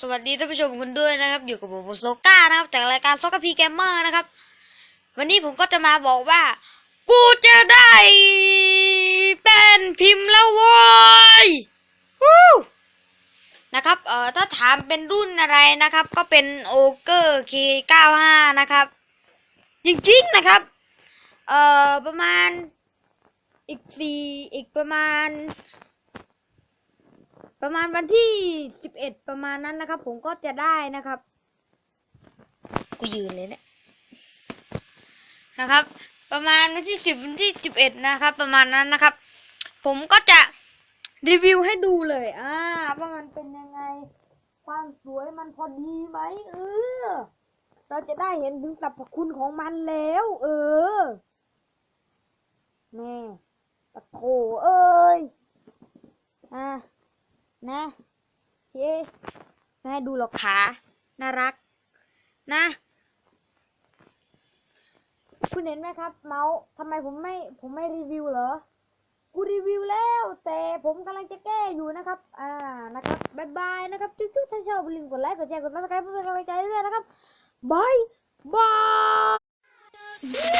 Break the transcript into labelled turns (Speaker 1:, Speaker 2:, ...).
Speaker 1: สวัสดีท่านผู้ชมคุณด้วยนะครับ อยู่กับผมโซก้านะครับจากรายการโซก้าพีแกมเมอร์นะครับ วันนี้ผมก็จะมาบอกว่า กูจะได้เป็นพิมพ์แล้วโว้ยวู้นะครับเอ่อถ้าถามเป็นรุ่นอะไรนะครับ ก็เป็นโอเกอร์เคเก้าห้านะครับจริงๆนะครับเอ่อประมาณอีกสี่อีกประมาณ ประมาณวันที่สิบเอ็ดประมาณนั้นนะครับ ผมก็จะได้นะครับ กูยืนเลยเนี่ยนะครับ ประมาณวันที่สิบวันที่สิบเอ็ดนะครับ ประมาณนั้นนะครับ ผมก็จะรีวิวให้ดูเลยอ่าว่ามันเป็นยังไง ความสวยมันพอดีไหมเออเราจะได้เห็นถึงสรรพคุณของมันแล้ว เออแม่ปะโถเอ้ยอ่า นะเย้ไม่ให้ดูหรอกขาน่ารัก นะ คุณเห็นไหมครับ เมาส์ทำไมผมไม่ผมไม่รีวิวเหรอ กูรีวิวแล้ว แต่ผมกำลังจะแก้อยู่นะครับ อ่านะครับบายบายนะครับจุ๊บๆถ้าชอบอย่าลืมกดไลค์กดแชร์กดซับสไครป์เพื่อเป็นกำลังใจด้วยนะครับบายบาย